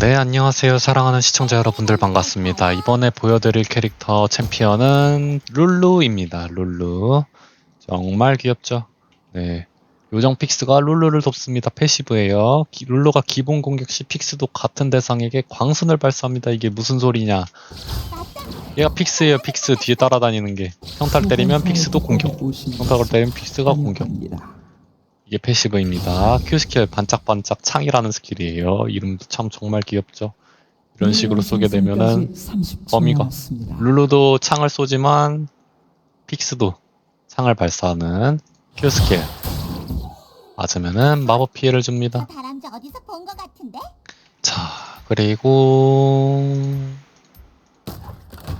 네, 안녕하세요. 사랑하는 시청자 여러분들 반갑습니다. 이번에 보여드릴 캐릭터 챔피언은 룰루입니다. 룰루. 정말 귀엽죠? 네. 요정 픽스가 룰루를 돕습니다. 패시브예요. 기- 룰루가 기본 공격 시 픽스도 같은 대상에게 광선을 발사합니다. 이게 무슨 소리냐? 얘가 픽스예요. 픽스 뒤에 따라다니는 게. 평타를 때리면 픽스도 공격. 평타를 때리면 픽스가 공격. 이게 패시브입니다. Q 스킬 반짝반짝 창이라는 스킬이에요. 이름도 참 정말 귀엽죠. 이런 식으로 쏘게 되면은 범위가 룰루도 창을 쏘지만 픽스도 창을 발사하는 Q 스킬 맞으면은 마법 피해를 줍니다. 다람쥐 어디서 본 것 같은데? 자 그리고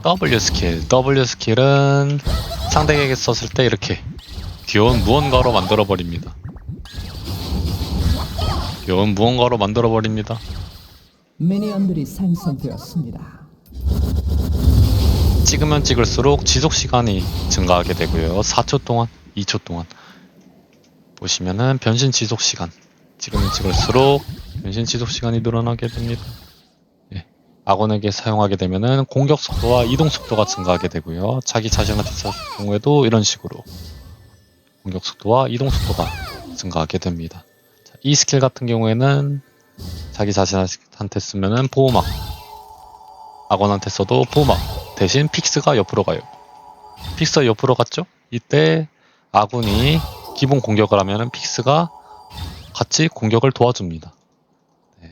W 스킬 W 스킬은 상대에게 썼을 때 이렇게 귀여운 무언가로 만들어 버립니다. 귀여운 무언가로 만들어 버립니다. 미니언들이 생성되었습니다. 찍으면 찍을수록 지속 시간이 증가하게 되고요. 4초 동안, 2초 동안 보시면은 변신 지속 시간 찍으면 찍을수록 변신 지속 시간이 늘어나게 됩니다. 예. 아군에게 사용하게 되면은 공격 속도와 이동 속도가 증가하게 되고요. 자기 자신한테 썼을 경우에도 이런 식으로 공격 속도와 이동 속도가 증가하게 됩니다. 자, 이 스킬 같은 경우에는 자기 자신한테 쓰면은 보호막 아군한테 써도 보호막 대신 픽스가 옆으로 가요. 픽스가 옆으로 갔죠? 이때 아군이 기본 공격을 하면은 픽스가 같이 공격을 도와줍니다.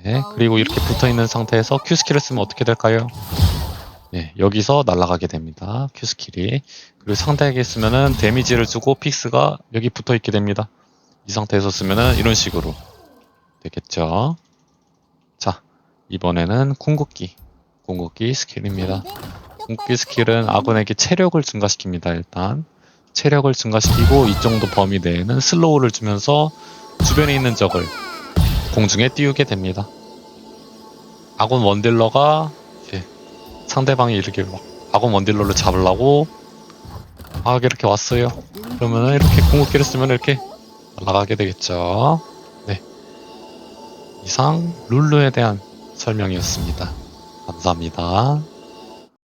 네, 그리고 이렇게 붙어 있는 상태에서 Q 스킬을 쓰면 어떻게 될까요? 네, 여기서 날아가게 됩니다. Q 스킬이. 그리고 상대에게 쓰면은 데미지를 주고 픽스가 여기 붙어 있게 됩니다. 이 상태에서 쓰면은 이런 식으로 되겠죠. 자, 이번에는 궁극기. 궁극기 스킬입니다. 궁극기 스킬은 아군에게 체력을 증가시킵니다. 일단 체력을 증가시키고 이 정도 범위 내에는 슬로우를 주면서 주변에 있는 적을 공중에 띄우게 됩니다. 아군 원딜러가 이제 상대방이 이렇게 막 아군 원딜러를 잡으려고 막 이렇게 왔어요. 그러면은 이렇게 궁극기를 쓰면 이렇게 날아가게 되겠죠. 네. 이상 룰루에 대한 설명이었습니다. 감사합니다.